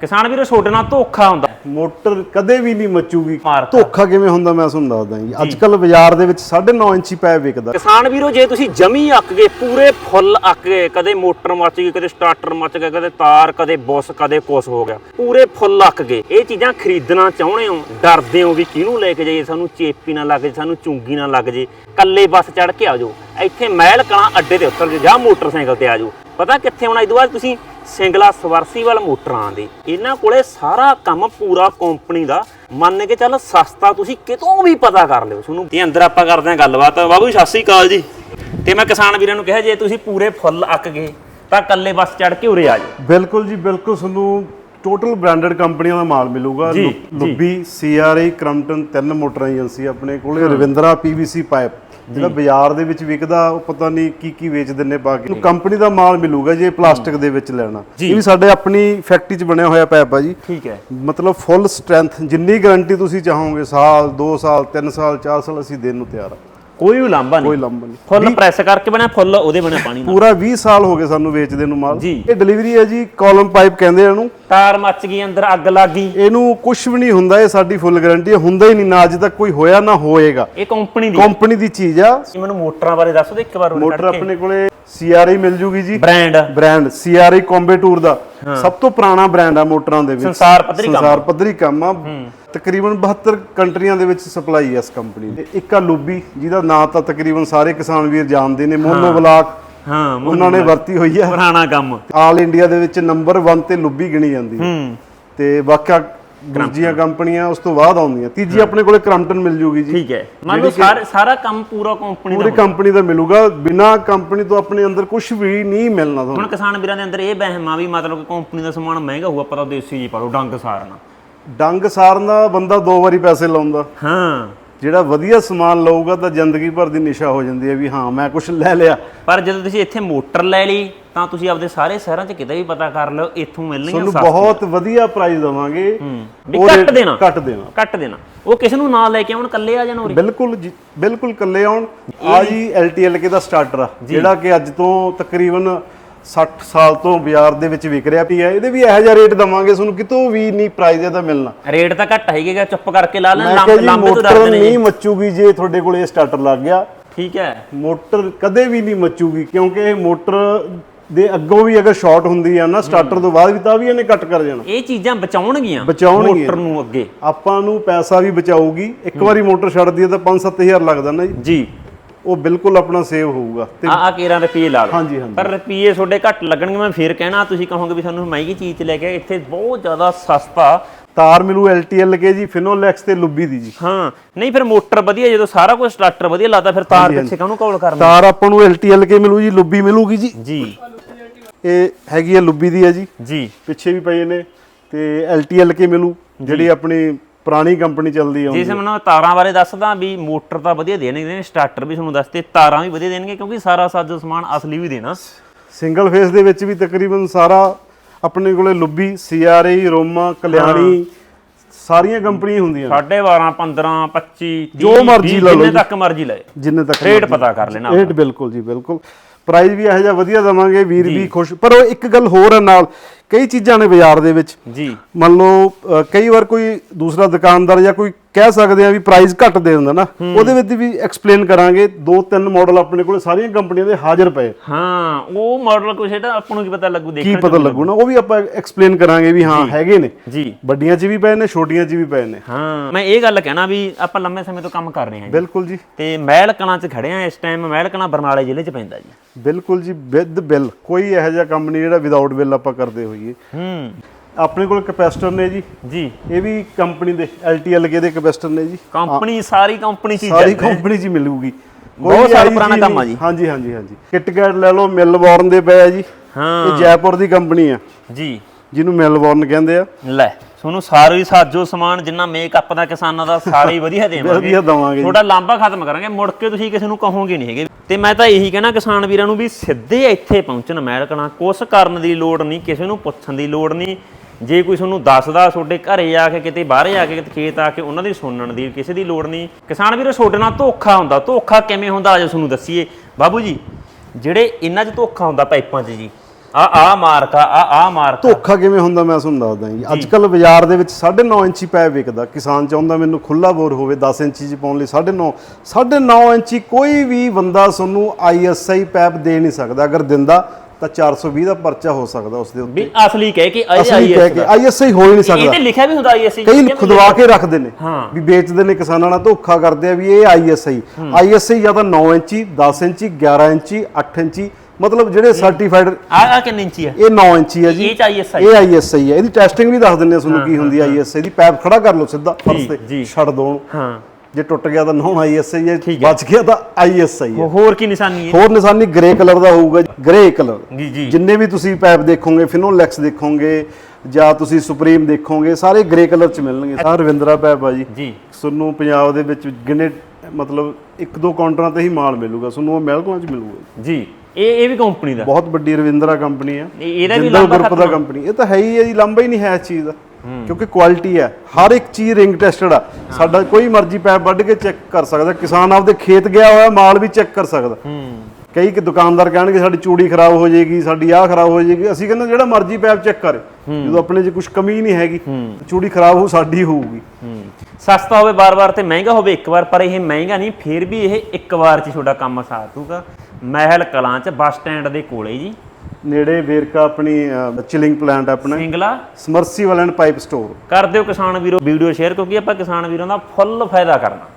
ਕਿਸਾਨ ਵੀਰੋ ਨਾਲ ਧੋਖਾ ਹੁੰਦਾ। ਮੋਟਰ ਕਦੇ ਵੀ ਨਹੀਂ ਮੱਚੂਗੀ। ਧੋਖਾ ਕਿਵੇਂ ਹੁੰਦਾ ਮੈਂ ਤੁਹਾਨੂੰ ਦੱਸਦਾ ਜੀ। ਅੱਜ ਕੱਲ ਬਾਜ਼ਾਰ ਦੇ ਵਿੱਚ 9.5 ਇੰਚੀ ਪੈਪ ਵਿਕਦਾ। ਕਿਸਾਨ ਵੀਰੋ ਜੇ ਤੁਸੀਂ ਜਮੀ ਅੱਕ ਗਏ ਪੂਰੇ ਫੁੱਲ ਅੱਕ ਗਏ ਕਦੇ ਮੋਟਰ ਮੱਚ ਗਈ ਕਦੇ ਸਟਾਰਟਰ ਮੱਚ ਗਿਆ ਕਦੇ ਤਾਰ ਕਦੇ ਬੁੱਸ ਕਦੇ ਕੁਸ ਹੋ ਗਿਆ ਪੂਰੇ ਫੁੱਲ ਅੱਕ ਗਏ। ਇਹ ਚੀਜ਼ਾਂ ਖਰੀਦਣਾ ਚਾਹੁੰਦੇ ਹੋ? ਡਰਦੇ ਹੋ ਵੀ ਕਿਹਨੂੰ ਲੈ ਕੇ ਜਾਈਏ? ਸਾਨੂੰ ਚੇਪੀ ਨਾ ਲੱਗ ਜੇ ਸਾਨੂੰ ਚੁੰਗੀ ਨਾ ਲੱਗ ਜੇ। ਕੱਲੇ ਬੱਸ ਚੜ ਕੇ ਆ ਜਾਓ। ਇੱਥੇ ਮਹਿਲ ਕਲਾਂ ਅੱਡੇ ਤੇ ਉਤਰ ਜਾਂ ਮੋਟਰਸਾਈਕਲ ਤੇ ਆ ਜਾਓ। ਪਤਾ ਕਿੱਥੇ ਆਉਣਾ ਇਹ ਤੋਂ ਬਾਅਦ ਤੁਸੀਂ ਸਿੰਗਲਾ ਸਵਰਸੀਵਲ ਮੋਟਰਾਂ ਦੇ। ਇਹਨਾਂ ਕੋਲੇ ਸਾਰਾ ਕੰਮ ਪੂਰਾ ਕੰਪਨੀ ਦਾ। ਮੰਨ ਕੇ ਚੱਲ ਸਸਤਾ ਤੁਸੀਂ ਕਿਤੋਂ ਵੀ ਪਤਾ ਕਰ ਲਿਓ। ਤੁਹਾਨੂੰ ਤੇ ਅੰਦਰ ਆਪਾਂ ਕਰਦੇ ਹਾਂ ਗੱਲਬਾਤ। ਬਾਬੂ ਜੀ, ਸਤਿ ਸ੍ਰੀ ਅਕਾਲ ਜੀ। ਤੇ ਮੈਂ ਕਿਸਾਨ ਵੀਰਾਂ ਨੂੰ ਕਿਹਾ ਜੇ ਤੁਸੀਂ ਪੂਰੇ ਫੁੱਲ ਅੱਕ ਗਏ ਤਾਂ ਕੱਲੇ ਬੱਸ ਚੜ ਕੇ ਉਰੇ ਆ ਜਾਓ। ਬਿਲਕੁਲ ਜੀ ਬਿਲਕੁਲ ਤੁਹਾਨੂੰ ਟੋਟਲ ਬ੍ਰਾਂਡਡ ਕੰਪਨੀਆਂ ਦਾ ਮਾਲ ਮਿਲੂਗਾ। ਲੁੱਬੀ ਸੀਆਰਆਈ ਕ੍ਰਮਟਨ ਤਿੰਨ ਮੋਟਰਾਂ ਏਜੰਸੀ ਆਪਣੇ ਕੋਲੇ। ਰਵਿੰਦਰਾ ਪੀਵੀਸੀ ਪਾਈਪ ਜਿਹੜਾ ਬਾਜ਼ਾਰ ਦੇ ਵਿੱਚ ਵਿਕਦਾ ਉਹ ਪਤਾ ਨਹੀਂ ਕੀ ਕੀ ਵੇਚ ਦਿੰਨੇ ਪਾ ਕੇ ਕੰਪਨੀ ਦਾ ਮਾਲ ਮਿਲੂਗਾ ਜੇ ਪਲਾਸਟਿਕ ਦੇ ਵਿੱਚ ਲੈਣਾ। ਇਹ ਵੀ ਸਾਡੇ ਆਪਣੀ ਫੈਕਟਰੀ 'ਚ ਬਣਿਆ ਹੋਇਆ ਪਾਈਪ ਆ ਜੀ। ਠੀਕ ਹੈ। ਮਤਲਬ ਫੁੱਲ ਸਟਰੈਂਥ ਜਿੰਨੀ ਗਾਰੰਟੀ ਤੁਸੀਂ ਚਾਹੋਗੇ ਸਾਲ 2 ਸਾਲ 3 ਸਾਲ 4 ਸਾਲ ਅਸੀਂ ਦੇਣ ਨੂੰ ਤਿਆਰ ਆ। ਕੋਈ ਵੀ ਲਾਂਭਾ ਕੋਈ ਨਹੀਂ ਲੰਬਾ ਨਹੀਂ। ਫੁੱਲ ਪ੍ਰੈਸ ਕਰਕੇ ਬਣਿਆ ਫੁੱਲ ਉਹਦੇ ਬਣਿਆ ਪਾਣੀ ਨਾਲ। ਪੂਰਾ 20 ਸਾਲ ਹੋ ਗਏ ਸਾਨੂੰ ਵੇਚਦੇ ਨੂੰ ਮਾਲ। ਜੀ। ਇਹ ਡਿਲੀਵਰੀ ਹੈ ਜੀ ਕਾਲਮ ਪਾਈਪ ਕਹਿੰਦੇ ਆ ਇਹਨੂੰ। ਤਾਰ ਮੱਚ ਗਈ ਅੰਦਰ ਅੱਗ ਲੱਗ ਗਈ। ਇਹਨੂੰ ਕੁਝ ਵੀ ਨਹੀਂ ਹੁੰਦਾ ਇਹ ਸਾਡੀ ਫੁੱਲ ਗਾਰੰਟੀ ਹੈ। ਹੁੰਦਾ ਹੀ ਨਹੀਂ ਨਾ ਅੱਜ ਤੱਕ ਕੋਈ ਹੋਇਆ ਨਾ ਹੋਏਗਾ। ਇਹ ਕੰਪਨੀ ਦੀ। ਕੰਪਨੀ ਦੀ ਚੀਜ਼ ਆ। ਮੈਨੂੰ ਮੋਟਰਾਂ ਬਾਰੇ ਦੱਸੋ ਤੇ ਇੱਕ ਵਾਰ ਮੋਟਰ ਕੱਢ ਕੇ। ਆਪਣੇ ਕੋਲੇ ਸੀਆਰਆਈ ਮਿਲ ਜੂਗੀ ਜੀ। ਬ੍ਰਾਂਡ ਬ੍ਰਾਂਡ ਸੀਆਰਆਈ ਕੰਬੇਟੂਰ ਦਾ। ਸਭ ਤੋਂ ਪੁਰਾਣਾ ਬ੍ਰਾਂਡ ਆ ਮੋਟਰਾਂ ਦੇ ਵਿੱਚ। ਸੰਸਾਰ ਪੱਧਰੀ ਕੰਮ ਸੰਸਾਰ ਪੱਧਰੀ ਕੰਮ ਆ। ਤਕਰੀਬਨ 72 ਕੰਟਰੀਆਂ ਦੇ ਵਿੱਚ ਸਪਲਾਈ ਹੈ ਇਸ ਕੰਪਨੀ ਦੀ। ਇੱਕ ਆ ਲੂਬੀ ਜਿਹਦਾ ਨਾਂ ਤਾਂ ਤਕਰੀਬਨ ਸਾਰੇ ਕਿਸਾਨ ਵੀਰ ਜਾਣਦੇ ਨੇ। ਮੋਨੋ ਬਲਾਕ ਹਾਂ ਉਹਨਾਂ ਨੇ ਵਰਤੀ ਹੋਈ ਹੈ। ਪੁਰਾਣਾ ਕੰਮ। ਆਲ ਇੰਡੀਆ ਦੇ ਵਿੱਚ ਨੰਬਰ 1 ਤੇ ਲੁੱਬੀ ਗਿਣੀ ਜਾਂਦੀ ਹੈ। ਤੇ ਬਾਕੀ ਦੂਜੀਆਂ ਕੰਪਨੀਆਂ ਉਸ ਤੋਂ ਬਾਅਦ ਆਉਂਦੀਆਂ। ਤੀਜੀ ਆਪਣੇ ਕੋਲੇ ਕ੍ਰਮਟਨ ਮਿਲ ਜੂਗੀ ਜੀ। ਠੀਕ ਹੈ। ਮੰਨ ਲਓ ਸਾਰਾ ਸਾਰਾ ਕੰਮ ਪੂਰਾ ਕੰਪਨੀ ਦਾ ਪੂਰੀ ਕੰਪਨੀ ਦਾ ਮਿਲੂਗਾ। ਬਿਨਾ ਕੰਪਨੀ ਤੋਂ ਆਪਣੇ ਅੰਦਰ ਕੁਝ ਵੀ ਨਹੀਂ ਮਿਲਣਾ ਤੁਹਾਨੂੰ। ਹੁਣ ਕਿਸਾਨ ਵੀਰਾਂ ਦੇ ਅੰਦਰ ਇਹ ਵਹਿਮ ਆ ਵੀ ਮਤਲਬ ਕਿ ਕੰਪਨੀ ਦਾ ਸਮਾਨ ਮਹਿੰਗਾ ਹੋਊ ਆਪਾਂ ਤਾਂ ਦੇਸੀ ਜੀ ਪਾ ਲਓ ਡੰਗ ਸਾਰਨਾ। ਡੰਗ ਸਾਰਨ ਦਾ ਬੰਦਾ ਦੋ ਵਾਰੀ ਪੈਸੇ ਲਾਉਂਦਾ। ਹਾਂ। ਜਿਹੜਾ ਵਧੀਆ ਸਮਾਨ ਲਊਗਾ ਤਾਂ ਜ਼ਿੰਦਗੀ ਭਰ ਦੀ ਨਿਸ਼ਾ ਹੋ ਜਾਂਦੀ ਹੈ ਵੀ ਹਾਂ ਮੈਂ ਕੁਝ ਲੈ ਲਿਆ। ਪਰ ਜਦੋਂ ਤੁਸੀਂ ਇੱਥੇ ਮੋਟਰ ਲੈ ਲਈ ਤਾਂ ਤੁਸੀਂ ਆਪਦੇ ਸਾਰੇ ਸ਼ਹਿਰਾਂ 'ਚ ਕਿਤੇ ਵੀ ਪਤਾ ਕਰ ਲਿਓ ਇੱਥੋਂ ਮਿਲਣਗੀਆਂ ਤੁਹਾਨੂੰ ਬਹੁਤ ਵਧੀਆ ਪ੍ਰਾਈਸ ਦਵਾਂਗੇ। ਵੀ rate- ਦੇਣਾ। ਘੱਟ ਦੇਣਾ। ਕੱਟ ਦੇਣਾ। ਉਹ ਕਿਸੇ ਨੂੰ ਨਾ ਲੈ ਕੇ ਆਉਣ ਕੱਲੇ ਆ ਜਾਣ ਉਰੇ? ਬਿਲਕੁਲ ਬਿਲਕੁਲ ਕੱਲੇ ਆਉਣ। ਆ ਜੀ LTLK ਦਾ ਸਟਾਰਟਰ ਆ। ਜਿਹੜਾ ਕਿ ਅੱਜ ਤੋਂ ਤਕਰੀਬਨ 60 ਸਾਲ ਤੋਂ ਬਾਜ਼ਾਰ ਦੇ ਵਿੱਚ ਵਿਕ ਰਿਹਾ ਪਿਆ ਇਹਦੇ ਵੀ ਇਹੋ ਜਿਹਾ ਰੇਟ ਦਵਾਂਗੇ ਤੁਹਾਨੂੰ ਕਿਤੋਂ ਵੀ ਨਹੀਂ ਪ੍ਰਾਈਸ ਇਹਦਾ ਮਿਲਣਾ। ਰੇਟ ਤਾਂ ਘੱਟ ਹੈਗੇਗਾ ਚੁੱਪ ਕਰਕੇ ਲਾ ਲੈਣ ਲੰਬ ਤੋਂ ਮੋਟਰ ਡਰਦੇ ਨੇ ਨਹੀਂ ਮੱਚੂਗੀ ਜੇ ਤੁਹਾਡੇ ਕੋਲ ਇਹ ਸਟਾਰਟਰ ਲੱਗ ਗਿਆ। ਠੀਕ ਹੈ। ਮੋਟਰ ਕਦੇ ਵੀ ਨਹੀਂ ਮੱਚੂਗੀ ਕਿਉਂਕਿ ਇਹ ਮੋਟਰ ਦੇ ਅੱਗੋਂ ਵੀ ਅਗਰ ਸ਼ਾਰਟ ਹੁੰਦੀ ਆ ਨਾ ਸਟਾਰਟਰ ਤੋਂ ਬਾਅਦ ਵੀ ਤਾਂ ਵੀ ਇਹਨੇ ਕੱਟ ਕਰ ਜਾਣਾ। ਇਹ ਚੀਜ਼ਾਂ ਬਚਾਉਣਗੀਆਂ ਬਚਾਉਣਗੀਆਂ। ਮੋਟਰ ਨੂੰ ਅੱਗੇ। ਆਪਾਂ ਨੂੰ ਪੈਸਾ ਵੀ ਬਚਾਊਗੀ। ਇੱਕ ਵਾਰੀ ਮੋਟਰ ਛੱਡਦੀ ਹੈ ਤਾਂ 5-7000 ਲੱਗਦਾ ਨਾ ਜੀ। ਜੀ। ਉਹ ਬਿਲਕੁਲ ਆਪਣਾ ਸੇਵ ਹੋਊਗਾ ਤੇ ਆ ਆ ਕੇਰਾਂ ਰੁਪਏ ਲਾ ਲਓ। ਹਾਂਜੀ ਹਾਂਜੀ। ਪਰ ਰੁਪਏ ਤੁਹਾਡੇ ਘੱਟ ਲੱਗਣਗੇ ਮੈਂ ਫੇਰ ਕਹਿਣਾ ਤੁਸੀਂ ਕਹੋਗੇ ਵੀ ਸਾਨੂੰ ਮਹਿੰਗੀ ਚੀਜ਼ ਚ ਲੈ ਕੇ ਆਏ। ਇੱਥੇ ਬਹੁਤ ਜ਼ਿਆਦਾ ਸਸਤਾ ਤਾਰ ਮਿਲੂ LTLK ਜੀ ਫਿਨੋਲੈਕਸ ਤੇ ਲੁੱਬੀ ਦੀ ਜੀ। ਹਾਂ ਨਹੀਂ ਫਿਰ ਮੋਟਰ ਵਧੀਆ ਜਦੋਂ ਸਾਰਾ ਕੁਝ ਸਟਾਰਟਰ ਵਧੀਆ ਲਾਤਾ ਫਿਰ ਤਾਰ ਪਿੱਛੇ ਕਾਹਨੂੰ ਕੌਲ ਕਰਨੀ? ਤਾਰ ਆਪਾਂ ਨੂੰ LTLK ਮਿਲੂ ਜੀ ਲੁੱਬੀ ਮਿਲੂਗੀ ਜੀ। ਜੀ। ਇਹ ਹੈਗੀ ਹੈ ਲੁੱਬੀ ਦੀ ਹੈ ਜੀ। ਜੀ। ਪਿੱਛੇ ਵੀ ਪਏ ਨੇ ਤੇ LTLK ਮਿਲੂ ਜਿਹੜੀ ਆਪਣੀ ਪੁਰਾਣੀ ਕੰਪਨੀ ਚੱਲਦੀ ਆ ਜਿਸ ਮੈਨੂੰ ਤਾਰਾਂ ਬਾਰੇ ਦੱਸਦਾ ਵੀ ਮੋਟਰ ਤਾਂ ਵਧੀਆ ਦੇਣਗੇ ਸਟਾਰਟਰ ਵੀ ਤੁਹਾਨੂੰ ਦੱਸਤੇ ਤਾਰਾਂ ਵੀ ਵਧੀਆ ਦੇਣਗੇ ਕਿਉਂਕਿ ਸਾਰਾ ਸਾਜੋ ਸਮਾਨ ਅਸਲੀ ਵੀ ਦੇਣਾ। ਸਿੰਗਲ ਫੇਸ ਦੇ ਵਿੱਚ ਵੀ ਤਕਰੀਬਨ ਸਾਰਾ ਆਪਣੇ ਕੋਲੇ ਲੁੱਬੀ ਸੀਆਰਆਈ ਰੋਮਾ ਕਲਿਆਣੀ ਸਾਰੀਆਂ ਕੰਪਨੀਆਂ ਹੁੰਦੀਆਂ ਨੇ। 12.5 15 25 ਜੋ ਮਰਜ਼ੀ ਲੈ ਲਓ ਜਿੰਨੇ। ਤੱਕ ਮਰਜ਼ੀ ਲਏ ਜਿੰਨੇ ਤੱਕ ਰੇਟ ਪਤਾ ਕਰ ਲੈਣਾ ਰੇਟ ਬਿਲਕੁਲ ਜੀ ਬਿਲਕੁਲ। ਪ੍ਰਾਈਸ ਵੀ ਇਹੋ ਜਿਹਾ ਵਧੀਆ ਦਵਾਂਗੇ ਵੀਰ ਵੀ ਖੁਸ਼। ਪਰ ਉਹ ਇੱਕ ਗੱਲ ਹੋਰ ਹੈ ਨਾਲ। ਕਈ ਚੀਜ਼ਾਂ ਨੇ ਬਾਜ਼ਾਰ ਦੇ ਵਿੱਚ। ਜੀ। ਮੰਨ ਲਓ ਕਈ ਵਾਰ ਕੋਈ ਦੂਸਰਾ ਦੁਕਾਨਦਾਰ ਜਾਂ ਕੋਈ ਕਹਿ ਸਕਦੇ ਆ ਵੀ ਪ੍ਰਾਈਸ ਘੱਟ ਦੇ ਦਿੰਦਾ ਨਾ ਉਹਦੇ ਵਿੱਚ ਵੀ ਐਕਸਪਲੇਨ ਕਰਾਂਗੇ ਦੋ ਤਿੰਨ ਮਾਡਲ ਆਪਣੇ ਕੋਲੇ ਸਾਰੀਆਂ ਕੰਪਨੀਆਂ ਦੇ ਹਾਜ਼ਰ ਪਏ। ਹਾਂ ਉਹ ਮਾਡਲ ਕੁਛ ਇਹਦਾ ਆਪਾਂ ਨੂੰ ਕੀ ਪਤਾ ਲੱਗੂ ਕੀ ਦੇਖਣ ਪਤਾ ਲੱਗੂ ਨਾ ਉਹ ਵੀ ਆਪਾਂ ਐਕਸਪਲੇਨ ਕਰਾਂਗੇ ਵੀ ਹਾਂ ਹੈਗੇ ਨੇ। ਜੀ। ਵੱਡੀਆਂ 'ਚ ਵੀ ਪਏ ਨੇ ਛੋਟੀਆਂ 'ਚ ਵੀ ਪਏ ਨੇ। ਹਾਂ ਮੈਂ ਇਹ ਗੱਲ ਕਹਿਣਾ ਵੀ ਆਪਾਂ ਲੰਮੇ ਸਮੇਂ ਤੋਂ ਕੰਮ ਕਰ ਰਹੇ ਹਾਂ ਬਿਲਕੁਲ ਜੀ। ਤੇ ਮਹਿਲ ਕਲਾਂ 'ਚ ਖੜੇ ਆ ਇਸ ਟਾਈਮ ਮਹਿਲ ਕਲਾਂ ਬਰਨਾਲੇ ਜ਼ਿਲ੍ਹੇ 'ਚ ਪੈਂਦਾ ਜੀ। ਬਿਲਕੁਲ ਜੀ ਵਿਦ ਬਿੱਲ। ਕੋਈ ਇਹੋ ਜਿਹਾ ਕੰਮ ਨਹੀਂ ਜਿਹੜਾ ਵਿਦਆਊਟ ਬਿੱਲ ਆਪਾਂ ਕਰਦੇ ਹੋਈਏ। ਹੂੰ। ਆਪਣੇ ਕੋਲ ਕੈਪੈਸਿਟਰ ਨੇ ਜੀ। ਜੀ। ਇਹ ਵੀ ਕੰਪਨੀ ਦੇ LTLK ਦੇ ਕੈਪੈਸਿਟਰ ਨੇ ਜੀ। ਕੰਪਨੀ ਸਾਰੀ ਕੰਪਨੀ ਚੀਜ਼ ਸਾਰੀ ਕੰਪਨੀ ਹੀ ਮਿਲੂਗੀ। ਬਹੁਤ ਜਿਹੀ ਪੁਰਾਣਾ ਕੰਮ ਆ। ਜੀ। ਹਾਂਜੀ ਹਾਂਜੀ ਹਾਂਜੀ। ਕਿਟਕੈਟ ਲੈ ਲਓ ਮਿਲਬੌਰਨ ਦੇ ਪਏ ਆ ਜੀ। ਹਾਂ। ਇਹ ਜੈਪੁਰ ਦੀ ਕੰਪਨੀ ਆ। ਜੀ। ਜਿਹਨੂੰ ਮਿਲਬੌਰਨ ਕਹਿੰਦੇ ਆ। ਲੈ। ਤੁਹਾਨੂੰ ਸਾਰੇ ਹੀ ਸਾਜੋ ਸਮਾਨ ਜਿੰਨਾ ਮੇਕਅਪ ਦਾ ਕਿਸਾਨਾਂ ਦਾ ਸਾਰੇ ਹੀ ਵਧੀਆ ਦੇਵਾਂਗੇ। ਵਧੀਆ ਦਵਾਂਗੇ। ਤੁਹਾਡਾ ਲਾਂਬਾ ਖਤਮ ਕਰਾਂਗੇ। ਮੁੜ ਕੇ ਤੁਸੀਂ ਕਿਸੇ ਨੂੰ ਕਹੋਗੇ ਨਹੀਂ ਹੈਗੇ। ਤੇ ਮੈਂ ਤਾਂ ਇਹੀ ਕਹਿਣਾ ਕਿਸਾਨ ਵੀਰਾਂ ਨੂੰ ਵੀ ਸਿੱਧੇ ਇੱਥੇ ਪਹੁੰਚਣ ਮਹਿਲਕਣਾ ਕੁਛ ਕਰਨ ਦੀ ਲੋੜ ਨਹੀਂ ਕਿਸੇ ਨੂੰ ਪੁੱਛਣ ਦੀ ਲੋੜ ਨਹੀਂ। ਜੇ ਕੋਈ ਤੁਹਾਨੂੰ ਦੱਸਦਾ ਤੁਹਾਡੇ ਘਰੇ ਆ ਕੇ ਕਿਤੇ ਬਾਹਰੇ ਆ ਕੇ ਕਿਤੇ ਖੇਤ ਆ ਕੇ ਉਹਨਾਂ ਦੀ ਸੁਣਨ ਦੀ ਕਿਸੇ ਦੀ ਲੋੜ ਨਹੀਂ। ਕਿਸਾਨ ਵੀਰੋ ਤੁਹਾਡੇ ਨਾਲ ਧੋਖਾ ਹੁੰਦਾ। ਧੋਖਾ ਕਿਵੇਂ ਹੁੰਦਾ ਆਜੋ ਤੁਹਾਨੂੰ ਦੱਸੀਏ। ਬਾਬੂ ਜੀ ਜਿਹੜੇ ਇਹਨਾਂ 'ਚ ਧੋਖਾ ਹੁੰਦਾ ਪਾਈਪਾਂ 'ਚ ਜੀ ਆ ਆ ਮਾਰਕ ਆ ਆ ਮਾਰਕ। ਧੋਖਾ ਕਿਵੇਂ ਹੁੰਦਾ ਮੈਂ ਤੁਹਾਨੂੰ ਦੱਸਦਾ ਜੀ। ਅੱਜ ਕੱਲ ਬਾਜ਼ਾਰ ਦੇ ਵਿੱਚ 9.5 ਇੰਚੀ ਪੈਪ ਵਿਕਦਾ। ਕਿਸਾਨ ਚਾਹੁੰਦਾ ਮੈਨੂੰ ਖੁੱਲਾ ਬੋਰ ਹੋਵੇ 10 ਇੰਚੀ ਚ ਪਾਉਣ ਲਈ 9.5 9.5 ਇੰਚੀ ਕੋਈ ਵੀ ਬੰਦਾ ਤੁਹਾਨੂੰ ਆਈਐਸਆਈ ਪੈਪ ਦੇ ਨਹੀਂ ਸਕਦਾ। ਅਗਰ ਦਿੰਦਾ ਤਾਂ 420 ਦਾ ਪਰਚਾ ਹੋ ਸਕਦਾ ਉਸ ਦੇ ਉੱਤੇ। ਵੀ ਅਸਲੀ ਕਹਿ ਕੇ ਕੇ ਆਈਐਸਆਈ ਹੋ ਹੀ ਨਹੀਂ ਸਕਦਾ। ਤੇ ਲਿਖਿਆ ਵੀ ਹੁੰਦਾ ਆਈਐਸਸੀ ਕਈ ਖੁਦਵਾ ਕੇ ਰੱਖਦੇ ਨੇ। ਵੀ ਵੇਚਦੇ ਨੇ ਕਿਸਾਨਾਂ ਨਾਲ ਧੋਖਾ ਕਰਦੇ ਆ ਵੀ ਇਹ ਆਈਐਸਆਈ ਆਈਐਸਆਈ ਜਾਂ ਤਾਂ 9 ਇੰਚੀ 10 ਇੰਚੀ 11 ਇੰਚੀ 8 ਇੰਚੀ ਮਤਲਬ ਜਿਹੜੇ ਸਰਟੀਫਾਈਡ ਆ ਆ ਕਿੰਨੇ ਇੰਚੀ ਆ? ਇਹ 9 ਇੰਚੀ ਹੈ ਜੀ। ਇਹ ਚ ISI ਇਹ ਆਈਐਸਆਈ ਹੈ ਇਹਦੀ ਟੈਸਟਿੰਗ ਵੀ ਦੱਸ ਦਿੰਦੇ ਆ ਤੁਹਾਨੂੰ ਕੀ ਹੁੰਦੀ ਹੈ। ਆਈਐਸਆਈ ਦੀ। ਪੈਪ ਖੜਾ ਕਰ ਲਓ ਸਿੱਧਾ ਫਰਸ਼। ਤੇ ਛੱਡ ਦੋ। ਹਾਂ। ਜੇ ਟੁੱਟ ਗਿਆ ਤਾਂ ਨੋ ਆਈਐਸਆਈ ਹੈ ਠੀਕ ਹੈ। ਬਚ ਗਿਆ ਤਾਂ ਆਈਐਸਆਈ ਹੈ ਹੋਰ ਕੀ ਨਿਸ਼ਾਨੀ ਹੈ? ਹੋਰ ਨਿਸ਼ਾਨੀ ਗ੍ਰੇ ਕਲਰ ਦਾ ਹੋਊਗਾ ਗ੍ਰੇ ਕਲਰ ਜੀ ਜੀ। ਜਿੰਨੇ ਵੀ ਤੁਸੀਂ ਪੈਪ ਦੇਖੋਗੇ ਫਿਨੋਲੈਕਸ ਦੇਖੋਗੇ ਜਾਂ ਤੁਸੀਂ ਸੁਪਰੀਮ ਦੇਖੋਗੇ ਸਾਰੇ ਗ੍ਰੇ ਕਲਰ ਚ ਮਿਲਣਗੇ। ਆਹ ਰਵਿੰਦਰਾ ਪੈਪ ਆ ਜੀ। ਜੀ। ਤੁਹਾਨੂੰ ਪੰਜਾਬ ਦੇ ਵਿੱਚ ਗਿਣੇ ਮਤਲਬ ਇੱਕ ਦੋ ਕਾਊਂਟਰਾਂ ਤੇ ਹੀ ਮਾਲ ਮਿਲੂਗਾ। ਤੁਹਾਨੂੰ ਉਹ ਮਹਿਲਕਲਾਂ ਚ ਮਿਲੂਗਾ। ਜੀ। ਇਹ ਇਹ ਵੀ ਕੰਪਨੀ ਦਾ? ਬਹੁਤ ਵੱਡੀ ਰਵਿੰਦਰਾ ਕੰਪਨੀ ਹੈ ਇਹ- ਇਹਦਾ ਵੀ ਲੰਬਾ ਗਰੁੱਪ ਦਾ ਕੰਪਨੀ ਇਹ ਤਾਂ ਹੈ ਹੀ ਹੈ ਜੀ ਲੰਬਾ ਹੀ ਨਹੀਂ ਹੈ ਇਸ ਚੀਜ਼ ਦਾ। ਕਿਉਂਕਿ ਕੁਆਲਿਟੀ ਹੈ। ਹਰ ਇੱਕ ਚੀਜ਼ ਰਿੰਗ ਟੈਸਟਡ ਆ। ਸਾਡਾ ਕੋਈ ਮਰਜ਼ੀ ਪੈਪ ਵੱਢ ਕੇ ਚੈੱਕ ਕਰ ਸਕਦਾ। ਕਿਸਾਨ ਆਪਦੇ ਖੇਤ ਗਿਆ ਹੋਇਆ ਮਾਲ ਵੀ ਚੈੱਕ ਕਰ ਸਕਦਾ। ਹੂੰ। ਕਈ ਕਿ ਦੁਕਾਨਦਾਰ ਕਹਿਣਗੇ ਸਾਡੀ ਚੂੜੀ ਖਰਾਬ ਹੋ ਜਾਏਗੀ ਸਾਡੀ ਆਹ ਖਰਾਬ ਹੋ ਜਾਏਗੀ। ਅਸੀਂ ਕਹਿੰਦੇ ਜਿਹੜਾ ਮਰਜ਼ੀ ਪੈਪ ਚੈੱਕ ਕਰੇ। ਜਦੋਂ ਆਪਣੇ 'ਚ ਕੁਝ ਕਮੀ ਨਹੀਂ ਹੈਗੀ ਚੂੜੀ ਖਰਾਬ ਹੋ ਸਾਡੀ ਹੋਊਗੀ। ਸਸਤਾ ਹੋਵੇ ਬਾਰ-ਬਾਰ ਤੇ ਮਹਿੰਗਾ ਹੋਵੇ ਇੱਕ ਵਾਰ ਪਰ ਇਹ ਮਹਿੰਗਾ ਨਹੀਂ ਫਿਰ ਵੀ ਇਹ ਇੱਕ ਵਾਰ 'ਚ ਤੁਹਾਡਾ ਕੰਮ ਸਾਰ ਦੂਗਾ। ਮਹਿਲ ਕਲਾਂ 'ਚ ਬੱਸ ਸਟੈਂਡ ਦੇ ਕੋਲੇ ਜੀ। ਨੇੜੇ ਵੇਰਕਾ ਆਪਣੀ ਚਿਲਿੰਗ ਪਲਾਂਟ ਆਪਣਾ। Singla. Submersible and pipe store. ਕਰ ਦਿਓ ਕਿਸਾਨ ਵੀਰੋ ਵੀਡੀਓ ਸ਼ੇਅਰ ਕਿਉਂਕਿ ਆਪਾਂ ਕਿਸਾਨ ਵੀਰਾਂ ਦਾ ਫੁੱਲ ਫਾਇਦਾ ਕਰਨਾ।